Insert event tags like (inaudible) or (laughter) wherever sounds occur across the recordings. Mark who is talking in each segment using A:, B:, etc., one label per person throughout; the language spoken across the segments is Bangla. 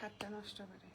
A: স্বাদটা নষ্ট করে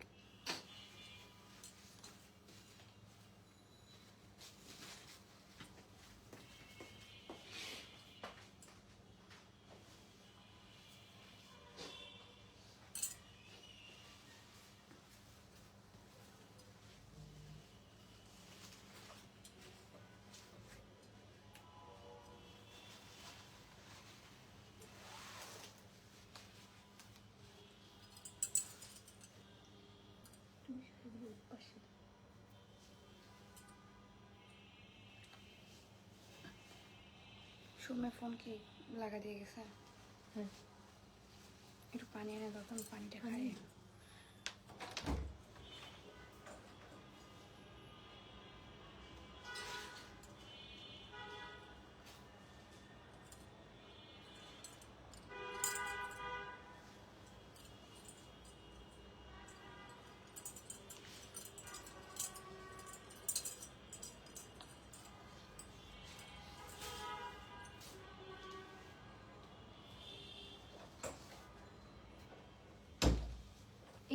A: সুমে ফোন কি লাগা দিয়ে গেছে। একটু পানি এনে দাও পানিটা খাই।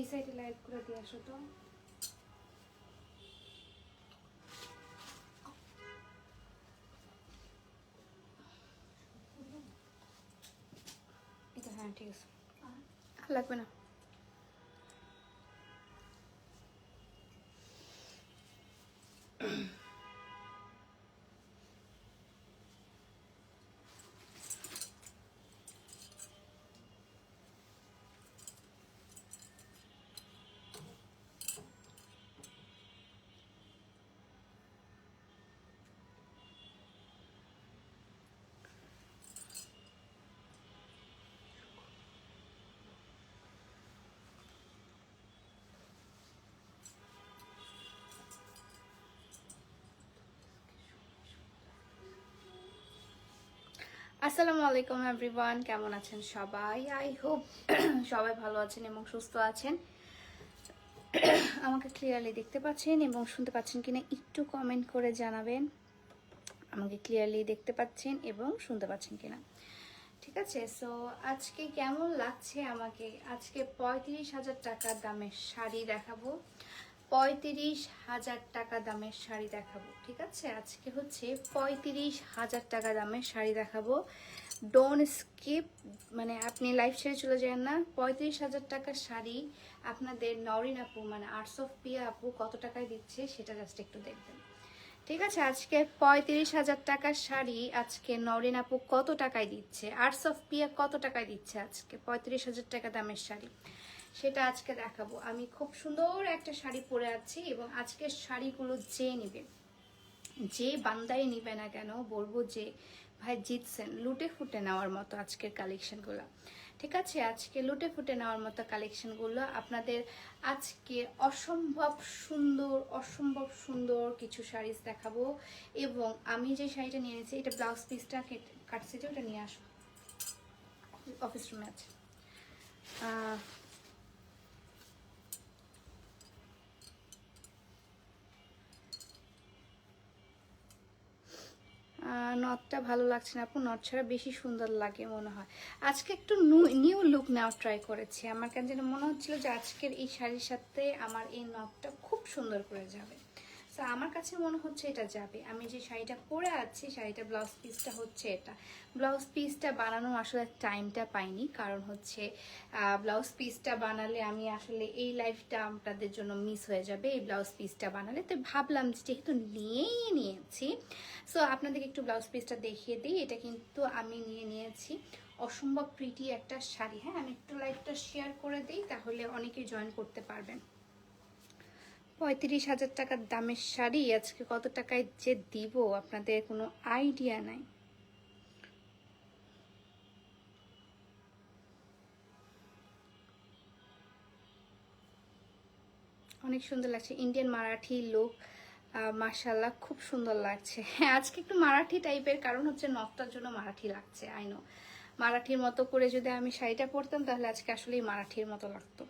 A: এই সাইডে লাইট করে দিয়ে আসো তো। এটা হ্যাঁ ঠিক আছে। লাগবে না। আসসালামু আলাইকুম এভরিওয়ান, কেমন আছেন সবাই? আই হোপ (clears throat) সবাই ভালো আছেন এবং সুস্থ আছেন। আমাকে ক্লিয়ারলি দেখতে পাচ্ছেন এবং শুনতে পাচ্ছেন কিনা একটু কমেন্ট করে জানাবেন। আমাকে ক্লিয়ারলি দেখতে পাচ্ছেন এবং শুনতে পাচ্ছেন কিনা। ঠিক আছে সো আজকে কেমন লাগছে আমাকে? আজকে পঁয়ত্রিশ হাজার টাকার দামের শাড়ি দেখাবো। পঁয়ত্রিশ হাজার টাকা দামের শাড়ি দেখাবো, ঠিক আছে? আজকে হচ্ছে পঁয়ত্রিশ হাজার টাকা দামের শাড়ি দেখাবো। ডোন্ট স্কিপ মানে আপনি লাইফ ছেড়ে চলে যান না। পঁয়ত্রিশ হাজার টাকার শাড়ি আপনাদের নরিন আপু মানে আর্টস অফ পিয়া আপু কত টাকায় দিচ্ছে সেটা জাস্ট একটু দেখবেন। ঠিক আছে? আজকে পঁয়ত্রিশ হাজার টাকার শাড়ি আজকে নরিন আপু কত টাকায় দিচ্ছে? আর্টস অফ পিয়া কত টাকায় দিচ্ছে আজকে পঁয়ত্রিশ হাজার টাকা দামের শাড়ি? সেটা আজকে দেখাবো। আমি খুব সুন্দর একটা শাড়ি পরে আছি এবং আজকের শাড়িগুলো যে নেবে, যে বান্দাই নিবে না কেন বলব যে ভাই জিতছেন, লুটে ফুটে নেওয়ার মতো আজকের কালেকশনগুলো ঠিক আছে, আজকে লুটে ফুটে নেওয়ার মতো কালেকশনগুলো আপনাদের আজকে অসম্ভব সুন্দর অসম্ভব সুন্দর কিছু শাড়িজ দেখাবো এবং আমি যে শাড়িটা নিয়ে নিয়েছি এটা ব্লাউজ পিসটা কাটছি যে, ওটা নিয়ে আসব। অফিস রুমে আছে। নথটা ভালো লাগছে না আপু নট ছাড়া বেশি সুন্দর লাগে মনে হয়। আজকে একটু নিউ লুক নেওয়া ট্রাই করেছি। আমার কেন যেন মনে হচ্ছিল যে আজকের এই শাড়ির সাথে আমার এই নটটা খুব সুন্দর করে যাবে। তো আমার কাছে মনে হচ্ছে এটা যাবে। আমি যে শাড়িটা পরে আছি শাড়িটা ব্লাউজ পিসটা হচ্ছে এটা। ব্লাউজ পিসটা বানানো আসলে টাইমটা পাইনি। কারণ হচ্ছে ব্লাউজ পিসটা বানালে আমি আসলে এই লাইফটা আপনাদের জন্য মিস হয়ে যাবে, এই ব্লাউজ পিসটা বানালে। তো ভাবলাম যেহেতু নিয়েই নিয়েছি সো আপনাদেরকে একটু ব্লাউজ পিসটা দেখিয়ে দিই। এটা কিন্তু আমি নিয়ে নিয়েছি। অসম্ভব প্রিটি একটা শাড়ি। হ্যাঁ আমি একটু লাইভটা শেয়ার করে দিই, তাহলে অনেকেই জয়েন করতে পারবেন। পঁয়ত্রিশ হাজার টাকার দামের শাড়ি, আজকে কত টাকায় যে দিব আপনাদের কোনো আইডিয়া নাই। অনেক সুন্দর লাগছে ইন্ডিয়ান মারাঠি লোক মাশাল্লাহ খুব সুন্দর লাগছে। হ্যাঁ আজকে একটু মারাঠি টাইপের কারণ হচ্ছে নখটার জন্য মারাঠি লাগছে আই নো মারাঠির মতো করে যদি আমি শাড়িটা পরতাম, তাহলে আজকে আসলেই মারাঠির মতো লাগতো।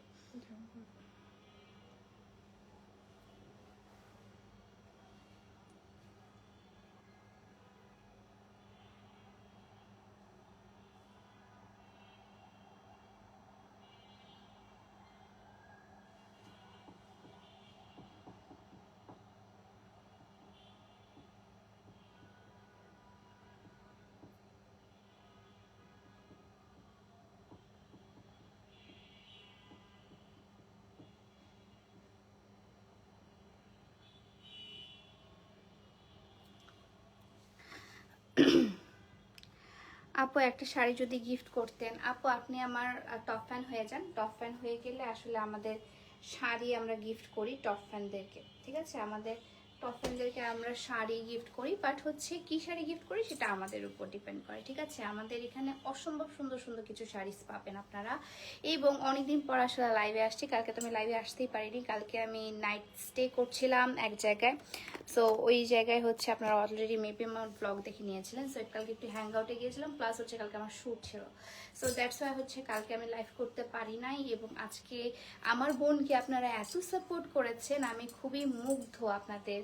A: আপু একটা শাড়ি যদি গিফট করতেন, আপু আপনি আমার টপ ফ্যান হয়ে যান। টপ ফ্যান হয়ে গেলে আসলে আমাদের শাড়ি আমরা গিফট করি টপ ফ্যানদেরকে ঠিক আছে? আমাদের টপ ফ্যানদেরকে আমরা শাড়ি গিফট করি বাট হচ্ছে কি শাড়ি গিফট করি সেটা আমাদের উপর ডিপেন্ড করে, ঠিক আছে? আমাদের এখানে অসম্ভব সুন্দর সুন্দর কিছু শাড়িস পাবেন আপনারা। এবং অনেকদিন পর আসলে লাইভে আসছি, কালকে তো আমি লাইভে আসতেই পারিনি, কালকে আমি নাইট স্টে করছিলাম এক জায়গায়। সো ওই জায়গায় হচ্ছে আপনারা অলরেডি মেবি আমার ব্লগ দেখে নিয়েছিলেন সো কালকে একটু হ্যাং আউটে গিয়েছিলাম প্লাস হচ্ছে কালকে আমার শ্যুট ছিল। সো দ্যাটস ওয়াই হচ্ছে কালকে আমি লাইভ করতে পারি নাই, এবং আজকে আমার বোনকে আপনারা এত সাপোর্ট করেছেন, আমি খুবই মুগ্ধ আপনাদের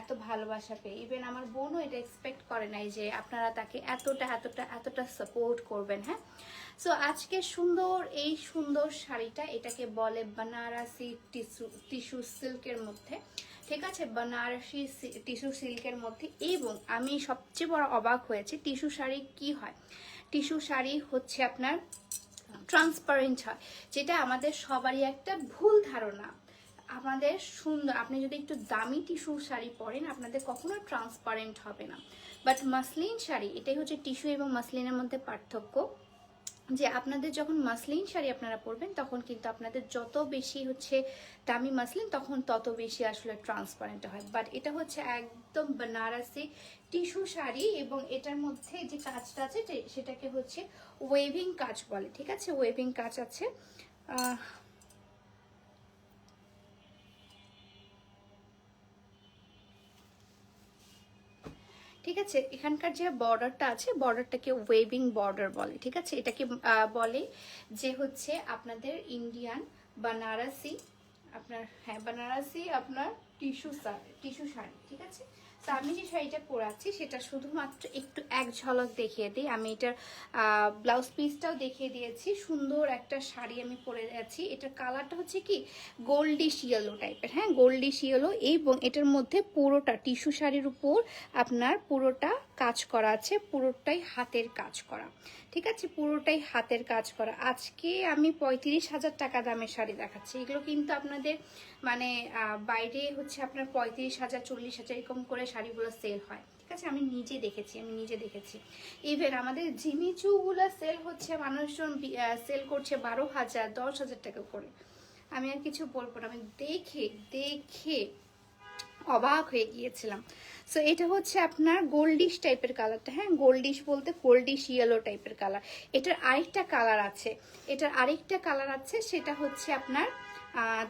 A: এত ভালোবাসা পেয়ে। ইভেন আমার বোনও এটা এক্সপেক্ট করে নাই যে আপনারা তাকে এতটা এতটা এতটা সাপোর্ট করবেন হ্যাঁ? সো আজকে সুন্দর, এই সুন্দর শাড়িটা, এটাকে বলে বানারসি টিস্যু টিস্যু সিল্কের মধ্যে, ঠিক আছে? বানারসি টিস্যু সিল্কের মধ্যে। এবং আমি সবচেয়ে বড় অবাক হয়েছে টিস্যু শাড়ি কি হয়? টিস্যু শাড়ি হচ্ছে আপনার ট্রান্সপারেন্ট হয়, যেটা আমাদের সবারই একটা ভুল ধারণা। আমাদের সুন্দর, আপনি যদি একটু দামি টিস্যু শাড়ি পরেন, আপনাদের কখনো ট্রান্সপারেন্ট হবে না। বাট মাসলিন শাড়ি, এটাই হচ্ছে টিস্যু এবং মাসলিনের মধ্যে পার্থক্য। যে আপনাদের যখন মাসলিন শাড়ি আপনারা পরবেন, তখন কিন্তু আপনাদের যত বেশি হচ্ছে দামি মাসলিন তখন তত বেশি আসলে ট্রান্সপারেন্ট হয়। বাট এটা হচ্ছে একদম বেনারসি টিস্যু শাড়ি এবং এটার মধ্যে যে কাজটা আছে সেটাকে হচ্ছে ওয়েভিং কাজ বলে, ঠিক আছে? ওয়েভিং কাজ আছে। ঠিক আছে? এখানকার যে বর্ডারটা আছে বর্ডারটাকে ওয়েভিং বর্ডার বলে, ঠিক আছে? এটাকে বলে যে হচ্ছে আপনাদের ইন্ডিয়ান বানারসি আপনার হ্যাঁ বানারসি আপনার টিস্যু টিস্যু শাড়ি, ঠিক আছে? তো আমি যে শাড়িটা পরাচ্ছি, সেটা শুধুমাত্র একটু এক ঝলক দেখিয়ে দিই। আমি এটার ব্লাউজ পিসটাও দেখিয়ে দিয়েছি। সুন্দর একটা শাড়ি আমি পরে আছি। এটার কালারটা হচ্ছে কি? গোল্ডিশ ইয়েলো টাইপের হ্যাঁ? গোল্ডিশ ইয়েলো এবং এটার মধ্যে পুরোটা টিস্যু শাড়ির উপর আপনার পুরোটা কাজ করা আছে। পুরোটাই হাতের কাজ করা। ঠিক আছে? পুরোটাই হাতের কাজ করা। আজকে আমি পঁয়ত্রিশ হাজার টাকা দামের শাড়ি দেখাচ্ছি। এগুলো কিন্তু আপনাদের মানে বাইরে হচ্ছে আপনার পঁয়ত্রিশ হাজার, চল্লিশ হাজার এরকম করে শাড়িগুলো সেল হয়। ঠিক আছে? আমি নিজে দেখেছি, আমি নিজে দেখেছি। ইভেন আমাদের জিমিচুগুলো সেল হচ্ছে, মানুষজন সেল করছে বারো হাজার, দশ হাজার টাকা করে। আমি আর কিছু বলব না, আমি দেখে দেখে অবাক হয়ে গিয়েছিলাম। সো এটা হচ্ছে আপনার গোল্ডিশ টাইপের কালারটা হ্যাঁ গোল্ডিশ বলতে গোল্ডিশ ইয়েলো টাইপের কালার এটার আরেকটা কালার আছে। এটার আরেকটা কালার আছে, সেটা হচ্ছে আপনার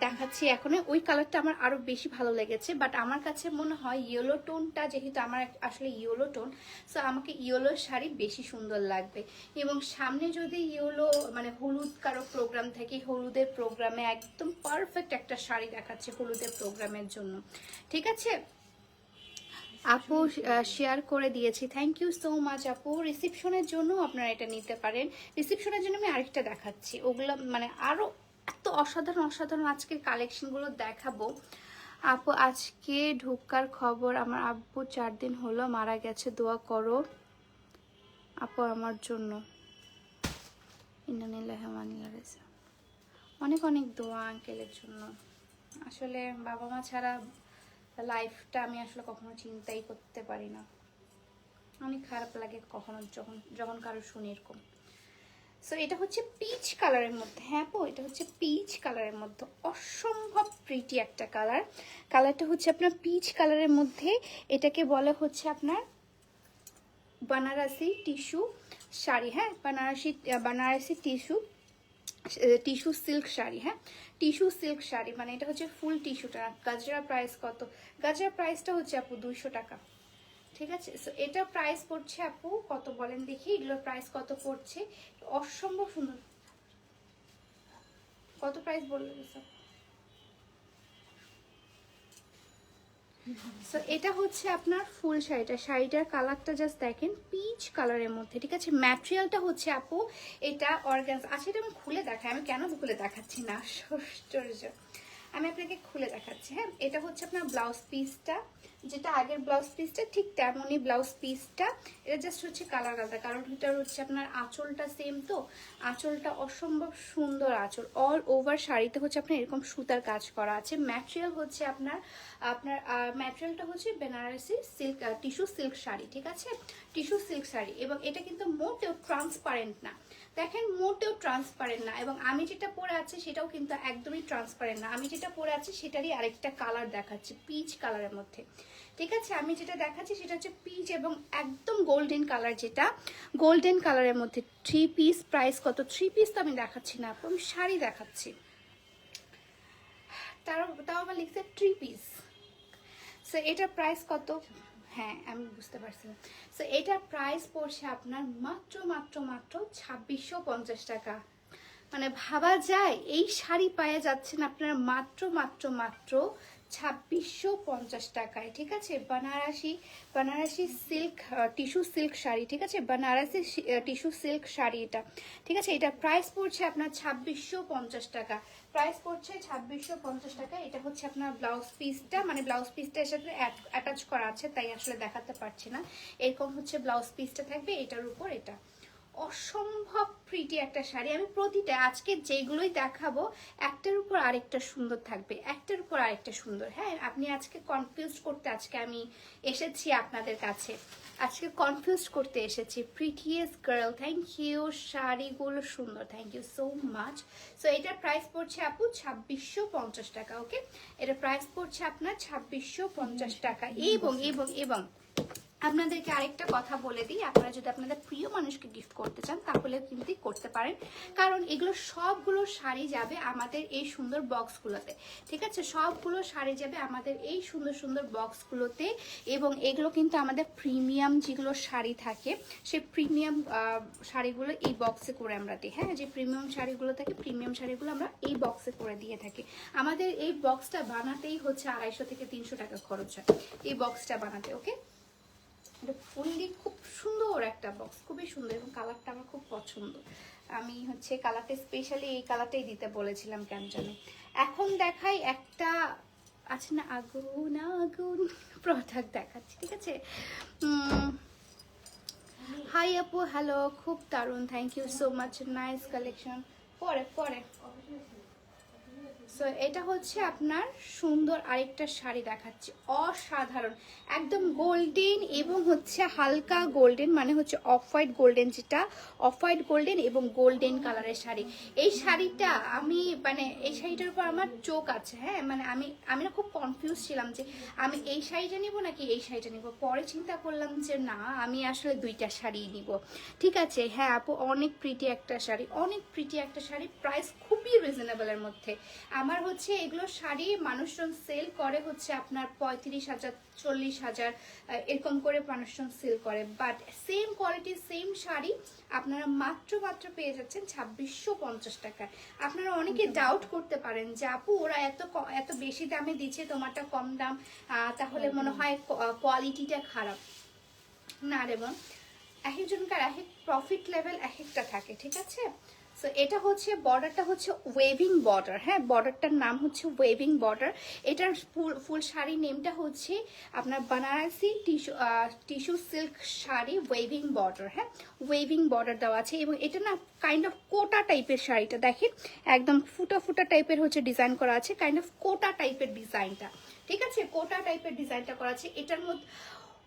A: দেখাচ্ছি এখন ওই কালারটা আমার আরও বেশি ভালো লেগেছে বাট আমার কাছে মনে হয় ইয়েলো টোনটা যেহেতু আমার আসলে ইয়েলো টোন সো আমাকে ইয়েলো শাড়ি বেশি সুন্দর লাগবে। এবং সামনে যদি ইয়েলো মানে হলুদ কারও প্রোগ্রাম থাকে, হলুদের প্রোগ্রামে একদম পারফেক্ট একটা শাড়ি দেখাচ্ছে হলুদের প্রোগ্রামের জন্য। ঠিক আছে? আপু শেয়ার করে দিয়েছি। থ্যাংক ইউ সো মাচ আপু। রিসিপশনের জন্য আপনারা এটা নিতে পারেন। রিসিপশনের জন্য আমি আরেকটা দেখাচ্ছি। ওগুলো মানে আরও এত অসাধারণ অসাধারণ আজকের কালেকশনগুলো দেখাবো। আপু, আজকে ঢুকার খবর, আমার আব্বু চার দিন হলো মারা গেছে, দোয়া করো। আপু, আমার জন্য। অনেক অনেক দোয়া আঙ্কেলের জন্য। আসলে বাবা মা ছাড়া লাইফটা আমি আসলে কখনো চিন্তাই করতে পারি না। অনেক খারাপ লাগে কখনো যখন যখন কারও শুনি এরকম। সো এটা হচ্ছে পিচ কালারের মধ্যে। হ্যাঁ পো, এটা হচ্ছে পিচ কালারের মধ্যে। অসম্ভব প্রিটি একটা কালার কালারটা হচ্ছে আপনার পিচ কালারের মধ্যে। এটাকে বলে হচ্ছে আপনার বানারসি টিস্যু শাড়ি। হ্যাঁ Banarasi Banarasi tissue tissue silk sari. হ্যাঁ টিস্যু সিল্ক শাড়ি। মানে এটা হচ্ছে ফুল টিস্যুটা গাজরা প্রাইস কত? গাজরা প্রাইসটা হচ্ছে আপু দুইশো টাকা। ঠিক আছে? সো এটা প্রাইস পড়ছে আপু, কত বলেন দেখি, এগুলোর প্রাইস কত পড়ছে? অসম্ভব সুন্দর। কত প্রাইস বললেন স্যার সো এটা হচ্ছে আপনার ফুল শাড়িটা। শাড়িটার কালারটা জাস্ট দেখেন পিচ কালারের মধ্যে, ঠিক আছে? ম্যাটেরিয়ালটা হচ্ছে আপু, এটা অর্গানস আচ্ছা এটা আমি খুলে দেখাই। আমি কেন খুলে দেখাচ্ছি না? আশ্চর্য। আমি আপনাকে খুলে দেখাচ্ছি হ্যাঁ? এটা হচ্ছে আপনার ব্লাউজ পিসটা যেটা আগের ব্লাউজ পিসটা ঠিক তেমনই ব্লাউজ পিসটা এটা জাস্ট হচ্ছে কালার আলাদা, কারণ এটা হচ্ছে আপনার আঁচলটা সেম তো। আঁচলটা অসম্ভব সুন্দর আঁচল। অল ওভার শাড়িতে হচ্ছে আপনার এরকম সুতার কাজ করা আছে। ম্যাটেরিয়াল হচ্ছে আপনার আপনার ম্যাটেরিয়ালটা হচ্ছে Benarasi silk tissue silk sari, ঠিক আছে? Tissue silk sari. এবং এটা কিন্তু মোটেও ট্রান্সপারেন্ট না। দেখেন মোটেও ট্রান্সপারেন্ট না এবং আমি যেটা পরে আছি সেটাও কিন্তু একদমই ট্রান্সপারেন্ট না। আমি যেটা পরে আছি সেটারই আরেকটা কালার দেখাচ্ছে পিচ কালারের মধ্যে। ঠিক আছে? আমি যেটা দেখাচ্ছি সেটা হচ্ছে পিচ এবং একদম গোল্ডেন কালার যেটা। গোল্ডেন কালারের মধ্যে থ্রি পিস প্রাইস কত? থ্রি পিস তো আমি দেখাচ্ছি না আমি শাড়ি দেখাচ্ছি। তাও তাও আবার লিখছে থ্রি পিস সো এটার প্রাইস কত? হ্যাঁ আমি বুঝতে পারছি। সো এটার প্রাইস পড়ছে আপনার মাত্র মাত্র মাত্র ছাব্বিশশো পঞ্চাশ টাকা। মানে ভাবা যায়, এই শাড়ি পায়ে যাচ্ছেন আপনার মাত্র মাত্র মাত্র ছাব্বিশশো পঞ্চাশ টাকায়, ঠিক আছে? Banarasi Banarasi silk tissue silk sari, ঠিক আছে? বানারসি টিস্যু সিল্ক শাড়ি এটা, ঠিক আছে? এটা প্রাইস পড়ছে আপনার ছাব্বিশশো পঞ্চাশ টাকা। প্রাইস পড়ছে ছাব্বিশশো পঞ্চাশ টাকা। এটা হচ্ছে আপনার ব্লাউজ পিসটা মানে ব্লাউজ পিসটা এর সাথে অ্যাটাচ করা আছে, তাই আসলে দেখাতে পারছি না। এরকম হচ্ছে ব্লাউজ পিসটা থাকবে, এটার উপর এটা। অসম্ভব প্রিটি একটা শাড়ি। আমি প্রতিটা আজকে যেগুলোই দেখাবো একটার উপর আরেকটা সুন্দর থাকবে একটার উপর আরেকটা সুন্দর। হ্যাঁ আপনি আজকে কনফিউজ করতে আজকে আমি এসেছি আপনাদের কাছে। আজকে কনফিউজ করতে এসেছি। প্রিটিয়েস্ট গার্ল থ্যাংক ইউ শাড়িগুলো সুন্দর thank you so much so এটার প্রাইস পড়ছে আপু ছাব্বিশশো পঞ্চাশ টাকা ওকে এটা প্রাইস পড়ছে আপনার ছাব্বিশশো পঞ্চাশ টাকা। এবং এবং এবং আপনাদেরকে আরেকটা কথা বলে দিই। আপনারা যদি আপনাদের প্রিয় মানুষকে গিফট করতে চান, তাহলে কিন্তু করতে পারেন। কারণ এগুলো সবগুলো শাড়ি যাবে আমাদের এই সুন্দর বক্সগুলোতে ঠিক আছে? সবগুলো শাড়ি যাবে আমাদের এই সুন্দর সুন্দর বক্সগুলোতে এবং এগুলো কিন্তু আমাদের প্রিমিয়াম যেগুলো শাড়ি থাকে, সে প্রিমিয়াম শাড়িগুলো এই বক্সে করে আমরা দিই। হ্যাঁ? যে প্রিমিয়াম শাড়িগুলো থাকে প্রিমিয়াম শাড়িগুলো আমরা এই বক্সে করে দিয়ে থাকি। আমাদের এই বক্সটা বানাতেই হচ্ছে আড়াইশো থেকে তিনশো টাকা খরচ হয়। এই বক্সটা বানাতে ওকে এটা ফুললি খুব সুন্দর একটা বক্স খুবই সুন্দর এবং কালারটা আমার খুব পছন্দ। আমি হচ্ছে কালারটা স্পেশালি এই কালারটাই দিতে বলেছিলাম কেন জানি। এখন দেখাই একটা, আছে না আগুন আগুন প্রোডাক্ট দেখাচ্ছি, ঠিক আছে? হাই আপু হ্যালো খুব দারুণ thank you so much nice collection পরে পরে। সো এটা হচ্ছে আপনার সুন্দর আরেকটা শাড়ি দেখাচ্ছি। অসাধারণ। একদম গোল্ডেন এবং হচ্ছে হালকা গোল্ডেন মানে হচ্ছে অফ হোয়াইট গোল্ডেন যেটা অফ হোয়াইট গোল্ডেন এবং গোল্ডেন কালারের শাড়ি। এই শাড়িটা আমি মানে এই শাড়িটার উপর আমার চোখ আছে হ্যাঁ? মানে আমি আমি না খুব কনফিউজ ছিলাম যে আমি এই শাড়িটা নিব নাকি এই শাড়িটা নিব? পরে চিন্তা করলাম যে না, আমি আসলে দুইটা শাড়ি নিব। ঠিক আছে হ্যাঁ আপু, অনেক প্রিটি একটা শাড়ি, অনেক প্রিটি একটা শাড়ি প্রাইস খুবই রিজনেবলের মধ্যে। আমার হচ্ছে এগুলো শাড়ি মানুষজন সেল করে হচ্ছে আপনার পঁয়ত্রিশ হাজার চল্লিশ হাজার এরকম করে মানুষজন সেল করে। বাট সেম কোয়ালিটির সেম শাড়ি আপনারা মাত্র মাত্র পেয়ে যাচ্ছেন ছাব্বিশশো পঞ্চাশ টাকায়। আপনারা অনেকে ডাউট করতে পারেন যে আপু ওরা এত এত বেশি দামে দিচ্ছে তোমারটা কম দাম তাহলে মনে হয় কোয়ালিটিটা খারাপ। না রে বোন এক একজনকার এক এক প্রফিট লেভেল এক একটা থাকে ঠিক আছে? সো এটা হচ্ছে বর্ডারটা হচ্ছে ওয়েভিং বর্ডার হ্যাঁ? বর্ডারটার নাম হচ্ছে ওয়েভিং বর্ডার এটার ফুল ফুল শাড়ির নেমটা হচ্ছে আপনার Banarasi tissue tissue silk sari weaving border হ্যাঁ? ওয়েভিং বর্ডার দেওয়া আছে এবং এটা না কাইন্ড অফ কোটা টাইপের শাড়িটা, দেখেন? একদম ফুটা ফুটা টাইপের হচ্ছে ডিজাইন করা আছে কাইন্ড অফ কোটা টাইপের ডিজাইনটা ঠিক আছে? কোটা টাইপের ডিজাইনটা করা আছে। এটার মধ্যে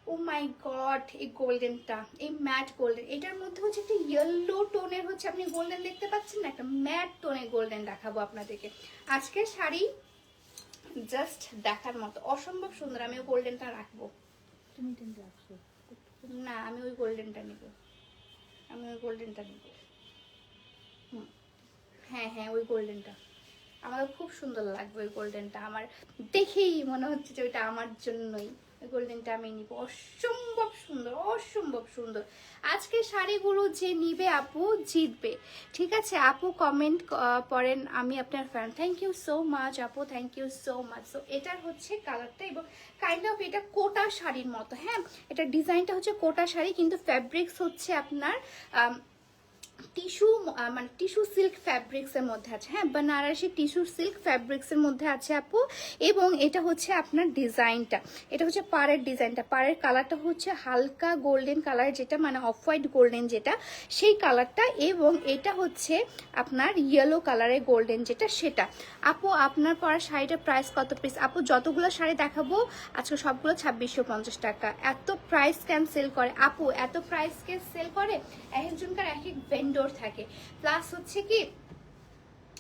A: ও মাই গড এই গোল্ডেনটা এই ম্যাট গোল্ডেন এটার মধ্যে হচ্ছে একটা ইয়েলো টোনের হচ্ছে আপনি গোল্ডেন দেখতে পাচ্ছেন না? একটা ম্যাট টোনের গোল্ডেন দেখাবো আপনাদেরকে। আজকের শাড়ি জাস্ট দেখার মতো অসম্ভব সুন্দর আমি ওই গোল্ডেনটা রাখব।
B: তুমি রাখছো
A: না আমি ওই গোল্ডেনটা নিব। আমি ওই গোল্ডেনটা নিব। হ্যাঁ হ্যাঁ ওই গোল্ডেনটা আমার খুব সুন্দর লাগবে ওই গোল্ডেনটা আমার দেখেই মনে হচ্ছে যে ওইটা আমার জন্যই। গোল্ডেনটা আমি নিব। অসম্ভব সুন্দর অসম্ভব সুন্দর। আজকে শাড়িগুলো যে নিবে আপু, জিতবে। ঠিক আছে, আপু কমেন্ট করেন আমি আপনার fan thank you so much আপু thank you so much so এটার হচ্ছে কালারটা এবং কাইন্ড অফ এটা কোটা শাড়ির মতো। হ্যাঁ এটা ডিজাইনটা হচ্ছে কোটা শাড়ি, কিন্তু ফ্যাব্রিক্স হচ্ছে আপনার টিস্যু মানে টিস্যু সিল্ক ফ্যাব্রিক্সের মধ্যে আছে। হ্যাঁ বানারসি টিস্যু সিল্ক ফ্যাব্রিক্সের মধ্যে আছে আপু। এবং এটা হচ্ছে আপনার ডিজাইনটা। এটা হচ্ছে পাড়ের ডিজাইনটা। পাড়ের কালারটা হচ্ছে হালকা গোল্ডেন কালার যেটা মানে অফ হোয়াইট গোল্ডেন যেটা, সেই কালারটা। এবং এটা হচ্ছে আপনার ইয়েলো কালারের গোল্ডেন যেটা, সেটা। আপু, আপনার পরা শাড়িটার প্রাইস কত পিস আপু, যতগুলো শাড়ি দেখাবো, আজকে সবগুলো ছাব্বিশশো পঞ্চাশ টাকা। এত প্রাইস কেন সেল করে? আপু, এত প্রাইস কে সেল করে? এক একজনকার এক এক ভেন্ডর থাকে। প্লাস হচ্ছে কি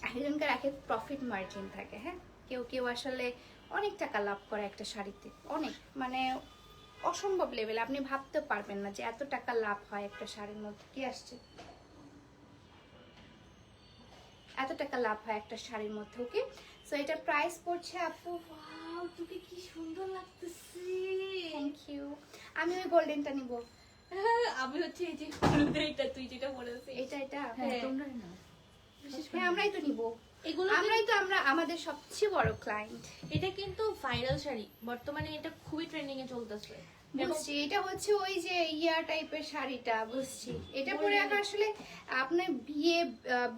A: একজনকার এক এক প্রফিট মার্জিন থাকে হ্যাঁ? কেউ কেউ আসলে অনেক টাকা লাভ করে একটা শাড়িতে। অনেক মানে অসম্ভব লেভেল আপনি ভাবতে পারবেন না যে এত টাকা লাভ হয় একটা শাড়ির মধ্যে। কি আসছে? এত টাকা লাভ হয় একটা শাড়ির মধ্যে ওকে সো এটার প্রাইস পড়ছে আপু
B: তোকে কি সুন্দর লাগতেছে।
A: থ্যাংক ইউ আমি ওই গোল্ডেনটা নিব।
B: আমি হচ্ছে এই যে এটা তুই যেটা বলেছিস।
A: এটা এটা
B: হ্যাঁ।
A: হ্যাঁ আমরাই তো নিব।
B: এগুলো
A: আমরাই তো আমরা আমাদের সবচেয়ে বড় ক্লায়েন্ট
B: এটা কিন্তু ভাইরাল শাড়ি। বর্তমানে এটা খুবই ট্রেন্ডিং এ চলতেছে।
A: বুঝছি। এটা হচ্ছে ওই যে ইয়ার টাইপের শাড়িটা বুঝছি। এটা পরে এখন আসলে আপনার বিয়ে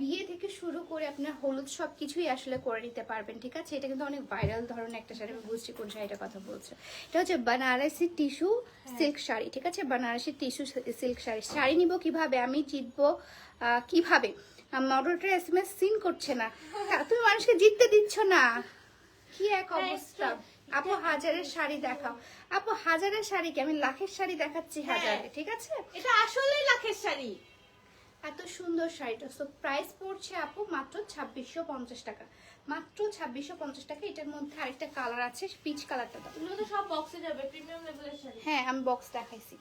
A: বিয়ে থেকে শুরু করে আপনার হলুদ সব কিছুই আসলে করে নিতে পারবেন ঠিক আছে? এটা কিন্তু অনেক ভাইরাল ধরনের একটা শাড়ি আমি বুঝছি কোন শাড়িটার কথা বলছো। এটা হচ্ছে বানারসি টিস্যু সিল্ক শাড়ি ঠিক আছে? Banarasi tissue silk sari. Sari নিব কীভাবে? আমি জিতবো কীভাবে? মডেলটা এস এম এস সিন করছে না। তুমি মানুষকে জিততে দিচ্ছ না। কি এক
B: হ্যাঁ,
A: অবস্থা। আপু হাজারের শাড়ি দেখাও। আপু হাজারের শাড়ি কি? আমি লাখের শাড়ি দেখাচ্ছি
B: হ্যাঁ।
A: হাজারে ঠিক আছে?
B: এটা আসলেই লাখের শাড়ি।
A: এত সুন্দর শাড়িটা। সো প্রাইস পড়ছে আপু মাত্র ছাব্বিশশো পঞ্চাশ টাকা। মাত্র ছাব্বিশশো পঞ্চাশ টাকা। এটার মধ্যে আরেকটা কালার আছে পিচ কালারটা দাও।
B: এগুলো তো সব বক্সে যাবে প্রিমিয়াম লেভেলের শাড়ি।
A: হ্যাঁ আমি বক্স দেখাইছি।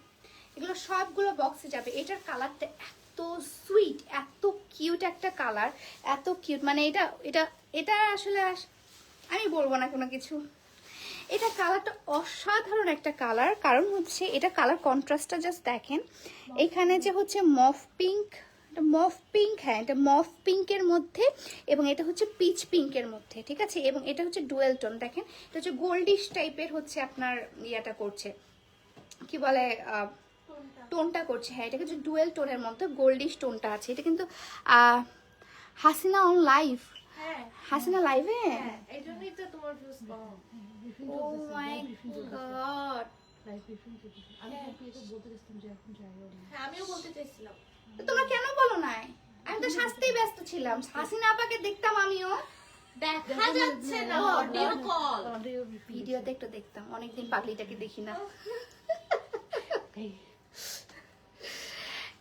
A: এগুলো সবগুলো বক্সে যাবে। এটার কালারটা এত সুইট এত কিউট একটা কালার এত কিউট মানে এটা এটা এটা আসলে আস- আমি বলব না কোনো কিছু। এটা কালারটা অসাধারণ একটা কালার কারণ হচ্ছে এটা কালার কন্ট্রাস্টটা জাস্ট দেখেন। এখানে যে হচ্ছে মফ পিঙ্ক মফ পিঙ্ক হ্যাঁ এটা মফ পিঙ্কের মধ্যে এবং এটা হচ্ছে পিচ পিঙ্কের মধ্যে ঠিক আছে? এবং এটা হচ্ছে ডুয়েল টোন দেখেন? এটা হচ্ছে গোল্ডিশ টাইপের হচ্ছে আপনার ইয়াটা করছে। কি বলে টোনটা করছে হ্যাঁ এটা কিন্তু ডুয়েল টোনের মধ্যে গোল্ডিশ টোনটা আছে। এটা কিন্তু হাসিনা অন লাইভ
B: হ্যাঁ।
A: হাসিনা লাইভে
B: হ্যাঁ এই জন্যই তো তোমার ভিউজ কম।
A: ও মাই গড
B: হ্যাঁ। আমিও বলতে চাইছিলাম।
A: তোমরা কেন বলো নাই? আমি তো সাজতেই ব্যস্ত ছিলাম। হাসিনা আপাকে দেখতাম আমিও।
B: দেখা যাচ্ছে না অডিও কল
A: ভিডিওতে একটু দেখতাম অনেকদিন পাগলিটাকে দেখি না।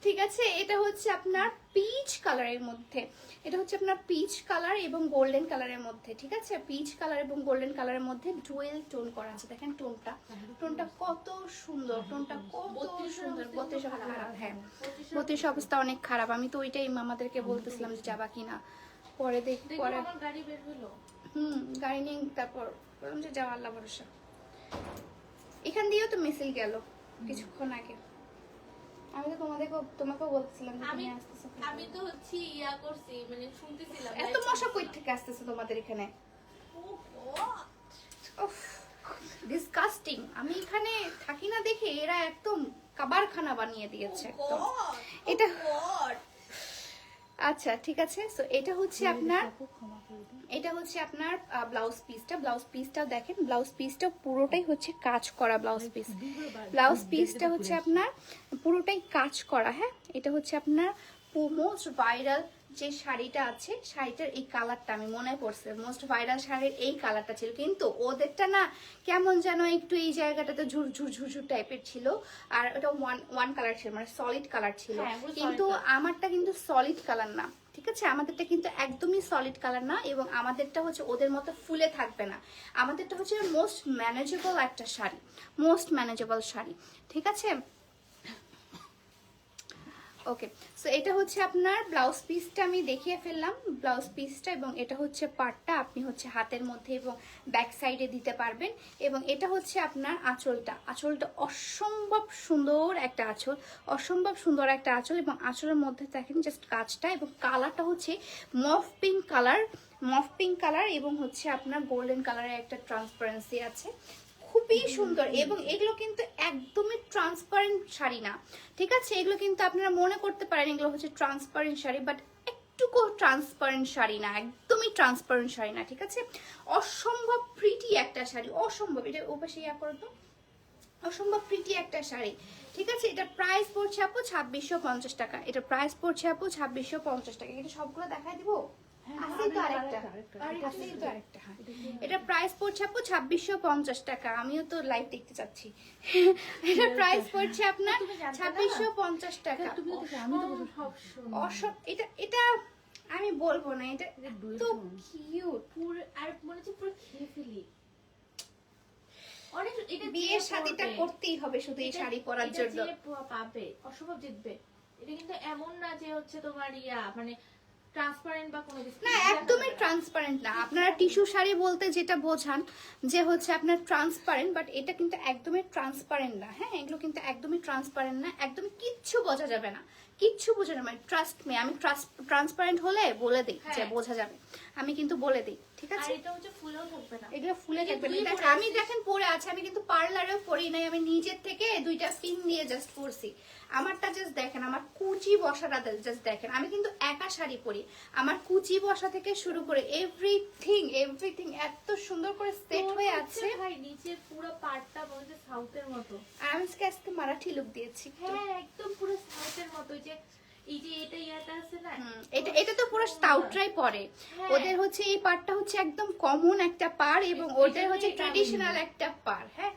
A: ঠিক আছে এটা হচ্ছে আপনার পিচ কালারের মধ্যে। এটা হচ্ছে আপনার পিচ কালার এবং গোল্ডেন কালারের মধ্যে ঠিক আছে? পিচ কালার এবং গোল্ডেন কালারের মধ্যে ডুয়েল টোন করা আছে। দেখেন টোনটা। টোনটা কত সুন্দর টোনটা কত সুন্দর।
B: অবস্থা
A: বত্রিশ
B: খারাপ।
A: হ্যাঁ। বত্রিশ অবস্থা অনেক খারাপ। আমি তো ওইটাই মামাদেরকে বলতেছিলাম যে যাবা কিনা। পরে দেখ পরে
B: গাড়ি বের হলো।
A: হুম গাড়ি নিয়ে তারপর বললাম যে যাও আল্লাহ ভরসা। এখান দিয়েও তো মিছিল গেল কিছুক্ষণ আগে। আমি তো তোমাদেরকে তোমাকেও বলছিলাম যে
B: আমি
A: তুমি আসতেছো
B: আমি তো হচ্ছে ইয়া করছি মানে শুনতেছিলাম
A: এত মশা কই থেকে আসতেছে তোমাদের এখানে? ডিসকাস্টিং আমি এখানে থাকি না দেখে এরা একদম কাবারখানা বানিয়ে দিয়েছে একদম। এটা আচ্ছা ঠিক আছে। সো এটা হচ্ছে আপনার এটা হচ্ছে আপনার ব্লাউজ পিসটা ব্লাউজ পিসটাও দেখেন ব্লাউজ পিসটা পুরোটাই হচ্ছে কাজ করা ব্লাউজ পিস ব্লাউজ পিসটা হচ্ছে আপনার পুরোটাই কাজ করা হ্যাঁ? এটা হচ্ছে আপনার মোস্ট ভাইরাল যে শাড়িটা আছে শাড়িটার এই কালারটা আমি মনে পড়ছে। মোস্ট ভাইরাল শাড়ির এই কালারটা ছিল। কিন্তু ওদেরটা না কেমন যেন একটু এই জায়গাটাতে ঝুর ঝুর ঝুর ঝুর টাইপের ছিল। আর ওটা ওয়ান ওয়ান কালার ছিল মানে সলিড কালার ছিল।
B: হ্যাঁ,
A: কিন্তু আমারটা কিন্তু সলিড কালার না। ঠিক আছে? আমাদেরটা কিন্তু একদমই সলিড কালার না এবং আমাদেরটা হচ্ছে ওদের মতো ফুলে থাকবে না। আমাদেরটা হচ্ছে মোস্ট ম্যানেজেবল একটা শাড়ি। Most manageable sari. ঠিক আছে? ওকে সো এটা হচ্ছে আপনার ব্লাউজ পিসটা আমি দেখিয়ে ফেললাম। ব্লাউজ পিসটা এবং এটা হচ্ছে পার্টটা আপনি হচ্ছে হাতের মধ্যে এবং ব্যাক সাইডে দিতে পারবেন। এবং এটা হচ্ছে আপনার আঁচলটা। আঁচলটা অসম্ভব সুন্দর একটা আঁচল। অসম্ভব সুন্দর একটা আঁচল এবং আঁচলের মধ্যে দেখেন জাস্ট কাজটা এবং কালারটা হচ্ছে mauve pink colour mauve pink colour এবং হচ্ছে আপনার গোল্ডেন কালারের একটা ট্রান্সপারেন্সি আছে। খুবই সুন্দর এবং এগুলো কিন্তু একদমই ট্রান্সপারেন্ট শাড়ি না, ঠিক আছে? এগুলো কিন্তু আপনারা মনে করতে পারেন এগুলো হচ্ছে ট্রান্সপারেন্ট শাড়ি বাট একটুকু ট্রান্সপারেন্ট শাড়ি না, একদমই ট্রান্সপারেন্ট শাড়ি না, ঠিক আছে? অসম্ভব প্রিটি একটা শাড়ি, অসম্ভব, এটা ওপাশে ইয়া করে তো। অসম্ভব প্রিটি একটা শাড়ি, ঠিক আছে? এটা প্রাইস পড়ছে আপু ছাব্বিশশো পঞ্চাশ টাকা এটা প্রাইস পড়ছে আপু ছাব্বিশশো পঞ্চাশ টাকা এটা সবগুলো দেখাই দিব? তো তো আরেকটা হ্যাঁ। এটা প্রাইস পড়ছে আপু ছাব্বিশশো পঞ্চাশ টাকা আমিও তো লাইভ দেখতে চাচ্ছি। এটা প্রাইস পড়ছে আপনার ছাব্বিশশো পঞ্চাশ টাকা।
B: অসম্ভব
A: এটা এটা আমি বলব না এটা এত কিউট
B: পুরো আর মনে হচ্ছে পুরো খেয়ে ফেলি। অনেক এটা
A: বিয়ের
B: পরবে,
A: করতেই হবে শুধু এই শাড়ি পরার জন্য।
B: পাবে অসম্ভব জিতবে। এটা কিন্তু এমন না যে হচ্ছে তোমার ইয়া মানে
A: না, একদমই ট্রান্সপারেন্ট না। আপনারা টিস্যু শাড়ি বলতে যেটা বোঝান যে হচ্ছে আপনার ট্রান্সপারেন্ট বাট এটা কিন্তু একদমই ট্রান্সপারেন্ট না। হ্যাঁ এগুলো কিন্তু একদমই ট্রান্সপারেন্ট না। একদম কিচ্ছু বোঝা যাবে না। কিচ্ছু বোঝা না ট্রাস্ট মে আমি ট্রান্সপারেন্ট হলে বলে দিই যে
B: হ্যাঁ।
A: বোঝা যাবে। আমি কিন্তু বলে দিই ঠিক আছে?
B: এটা হচ্ছে ফুলেও থাকবে না।
A: এগুলো ফুলে থাকবে না। আমি দেখেন পরে আছে আমি কিন্তু পার্লারেও পরি নাই আমি নিজের থেকে দুইটা পিন দিয়ে জাস্ট পরছি আমারটা জাস্ট দেখেন আমার কুচি বসাটা জাস্ট দেখেন। আমি কিন্তু একা শাড়ি পরি। আমার কুচি বসা থেকে শুরু করে এভরিথিং এভরিথিং এত সুন্দর করে সেট হয়ে আছে।
B: ভাই নিচের পুরো পার্টটা মনে হচ্ছে সাউথের মতো।
A: আমি আজকে মারাঠি লুক দিয়েছি
B: হ্যাঁ একদম পুরো সাউথের মতো যে এই যে এটা ইয়াটা আছে না?
A: এটা এটা তো পুরো স্টাউটরাই পরে।
B: হ্যাঁ।
A: ওদের হচ্ছে এই পাড়টা হচ্ছে একদম কমন একটা পার এবং ওদের হচ্ছে ট্রেডিশনাল একটা পার হ্যাঁ?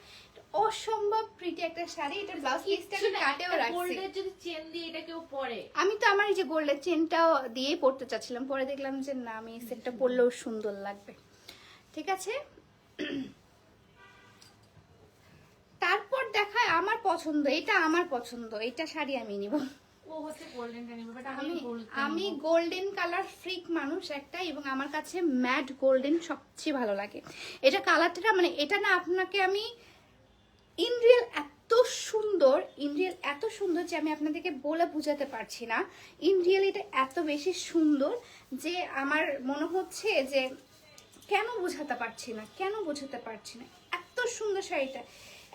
A: অসম্ভব প্রিটি একটা শাড়ি এটা ব্লাউজ পিসটা আমি কাটেও রাখছি।
B: গোল্ডের যদি চেন দিয়ে এটা কেউ পরে।
A: আমি তো আমার এই যে গোল্ডের চেনটাও দিয়েই পড়তে চাচ্ছিলাম পরে দেখলাম যে না আমি সেটটা পরলেও সুন্দর লাগবে। ঠিক আছে? তারপর দেখায় আমার পছন্দ এটা আমার পছন্দ এটা শাড়ি আমি নিব।
B: আমি
A: আমি
B: গোল্ড
A: আমি গোল্ডেন কালার ফ্রিক মানুষ একটা এবং আমার কাছে ম্যাট গোল্ডেন সবচেয়ে ভালো লাগে। এটা কালারটা মানে এটা না আপনাকে আমি ইনরিয়েল এত সুন্দর ইনরিয়েল এত সুন্দর যে আমি আপনাদেরকে বলে বোঝাতে পারছি না। ইন রিয়েল এটা এত বেশি সুন্দর যে আমার মনে হচ্ছে যে কেন বোঝাতে পারছি না কেন বোঝাতে পারছি না? এত সুন্দর শাড়িটা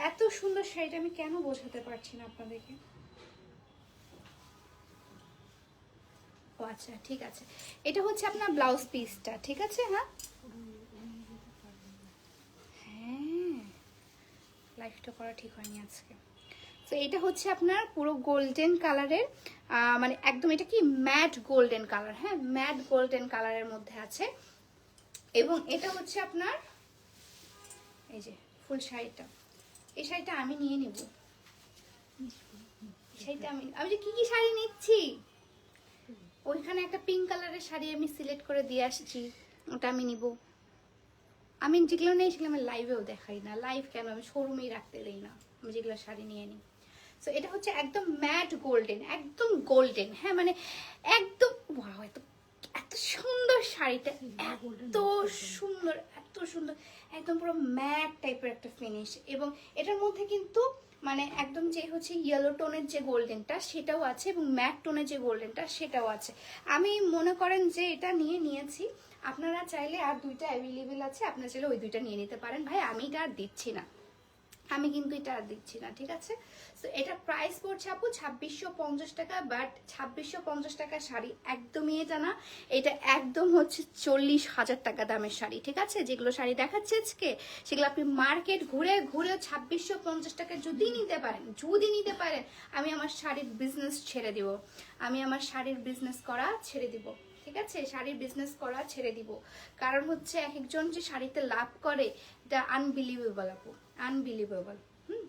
A: এত সুন্দর শাড়িটা আমি কেন বোঝাতে পারছি না আপনাদেরকে? আচ্ছা ঠিক আছে। এটা হচ্ছে আপনার ব্লাউজ পিসটা, ঠিক আছে? হ্যাঁ? হ্যাঁ। লাইফটা করা ঠিক হয়নি আজকে। তো এটা হচ্ছে আপনার পুরো গোল্ডেন কালারের মানে একদম এটা কি ম্যাট গোল্ডেন কালার হ্যাঁ? ম্যাট গোল্ডেন কালারের মধ্যে আছে। এবং এটা হচ্ছে আপনার, এই যে, ফুল শাড়িটা। এই শাড়িটা আমি নিয়ে নিব। শাড়িটা আমি আমি যে কি কি শাড়ি নিচ্ছি? ওইখানে একটা পিঙ্ক কালারের শাড়ি আমি সিলেক্ট করে দিয়ে আসছি। ওটা আমি নিব। আমি যেগুলো নেই সেগুলো আমি লাইভেও দেখাই না। লাইভ কেন? আমি শোরুমেই রাখতে দিই না। আমি যেগুলো শাড়ি নিয়ে নিই। সো এটা হচ্ছে একদম ম্যাট গোল্ডেন একদম গোল্ডেন হ্যাঁ মানে একদম এত এত সুন্দর শাড়িটা এত সুন্দর এত সুন্দর একদম পুরো ম্যাট টাইপের একটা ফিনিশ এবং এটার মধ্যে কিন্তু মানে একদম যে হচ্ছে ইয়েলো টোনের যে গোল্ডেনটা সেটাও আছে এবং ম্যাট টোনের যে গোল্ডেনটা সেটাও আছে। আমি মনে করেন যে এটা নিয়ে নিয়েছি। আপনারা চাইলে আর দুইটা অ্যাভেলেবেল আছে, আপনারা চাইলে ওই দুইটা নিয়ে নিতে পারেন। ভাই, আমি এটা আর দিচ্ছি না। আমি কিন্তু এটা দিচ্ছি না, ঠিক আছে? তো এটা প্রাইস পড়ছে আপু ছাব্বিশশো পঞ্চাশ টাকা বাট ছাব্বিশশো পঞ্চাশ টাকা শাড়ি একদমই এটা না। এটা একদম হচ্ছে চল্লিশ হাজার টাকা দামের শাড়ি, ঠিক আছে? যেগুলো শাড়ি দেখাচ্ছে আজকে, সেগুলো আপনি মার্কেট ঘুরে ঘুরে ছাব্বিশশো পঞ্চাশ টাকা যদি নিতে পারেন, যদি নিতে পারেন, আমি আমার শাড়ির বিজনেস ছেড়ে দিব। আমি আমার শাড়ির বিজনেস করা ছেড়ে দিব, ঠিক আছে? শাড়ির বিজনেস করা ছেড়ে দিব। কারণ হচ্ছে এক একজন যে শাড়িতে লাভ করে, এটা আনবিলিভেবল আপু। আনবিলিভেবল হুম?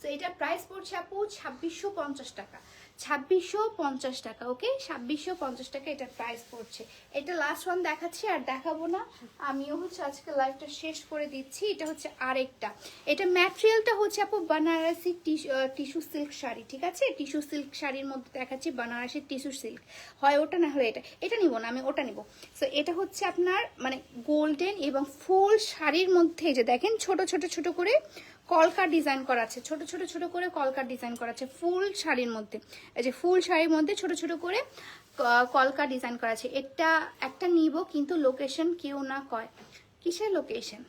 A: তো এটা প্রাইস পড়ছে আপু ছাব্বিশশো পঞ্চাশ টাকা। ছাব্বিশশো পঞ্চাশ টাকা, ওকে? ছাব্বিশশো পঞ্চাশ টাকা এটা প্রাইস পড়ছে। এটা লাস্ট ওয়ান দেখাচ্ছি, আর দেখাবো না। আমিও হচ্ছে আজকে লাইভটা শেষ করে দিচ্ছি। এটা হচ্ছে আরেকটা। এটা ম্যাটেরিয়ালটা হচ্ছে আপু বানারসি টিস্যু সিল্ক শাড়ি, ঠিক আছে? টিস্যু সিল্ক শাড়ির মধ্যে দেখাচ্ছি বানারসি টিস্যু সিল্ক হয় ওটা, না হলে এটা। এটা নিব না, আমি ওটা নিব। সো এটা হচ্ছে আপনার মানে গোল্ডেন এবং ফুল শাড়ির মধ্যে যে দেখেন, ছোট ছোট ছোট করে কলকা ডিজাইন করা আছে। ছোট ছোট ছোট করে কলকার ডিজাইন করা আছে। ফুল শাড়ির মধ্যে। এই যে ফুল শাড়ির মধ্যে ছোট ছোট করে ক- কলকা ডিজাইন করা আছে। এটা একটা নিব, কিন্তু লোকেশন কেউ না কয়। কিসের লোকেশন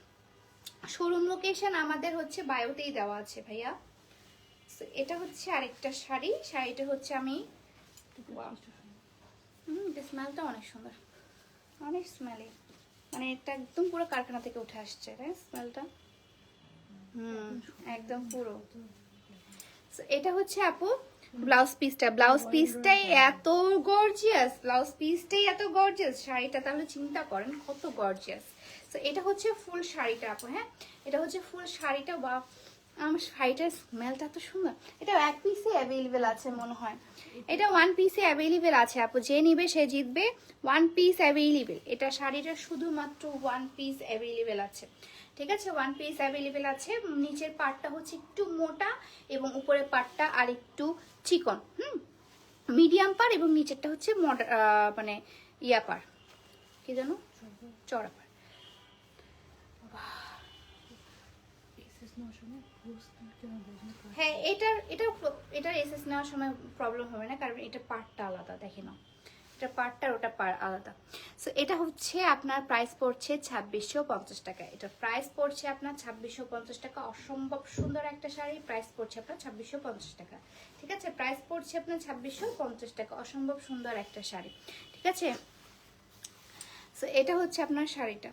A: শোরুম লোকেশন আমাদের হচ্ছে বায়োতেই দেওয়া আছে ভাইয়া। এটা হচ্ছে আরেকটা শাড়ি। শাড়িটা হচ্ছে আমি স্মেলটা অনেক সুন্দর। অনেক স্মেলি মানে এটা একদম পুরো কারখানা থেকে উঠে আসছে স্মেলটা হুম, একদম পুরো। এটা হচ্ছে আপু ব্লাউজ পিসটা। ব্লাউজ পিসটাই এত গর্জিয়াস ব্লাউজ পিসটাই এত গর্জিয়াস শাড়িটা তাহলে চিন্তা করেন, কত গর্জিয়াস তো এটা হচ্ছে ফুল শাড়িটা আপু হ্যাঁ? এটা হচ্ছে ফুল শাড়িটা, বা আমার শাড়িটার স্মেলটা এত সুন্দর। এটা এক পিসে অ্যাভেলেবেল আছে মনে হয়। এটা ওয়ান পিসে অ্যাভেলেবেল আছে আপু, যে নিবে সে জিতবে। ওয়ান পিস অ্যাভেলেবেল এটা শাড়িটা শুধুমাত্র ওয়ান পিস অ্যাভেলেবেল আছে। ঠিক আছে? ওয়ান পিস অ্যাভেলেবেল আছে। নিচের পার্টটা হচ্ছে একটু মোটা এবং উপরের পার্টটা আর একটু চিকন, হুম? মিডিয়াম পার এবং নিচেরটা হচ্ছে মানে ইয়া পার কি জানো? চড়া পার হ্যাঁ এটার এটা এটার এসএস নেওয়ার সময় প্রবলেম হবে না, কারণ এটা পার্টটা আলাদা, দেখে নাও। এটা পার্টটা আর ওটা পার আলাদা। সো এটা হচ্ছে আপনার প্রাইস পড়ছে ছাব্বিশশো পঞ্চাশ টাকা এটা প্রাইস পড়ছে আপনার ছাব্বিশশো পঞ্চাশ টাকা। অসম্ভব সুন্দর একটা শাড়ি প্রাইস পড়ছে আপনার ছাব্বিশশো পঞ্চাশ টাকা। ঠিক আছে? প্রাইস পড়ছে আপনার ছাব্বিশশো পঞ্চাশ টাকা। অসম্ভব সুন্দর একটা শাড়ি। ঠিক আছে? সো এটা হচ্ছে আপনার শাড়িটা।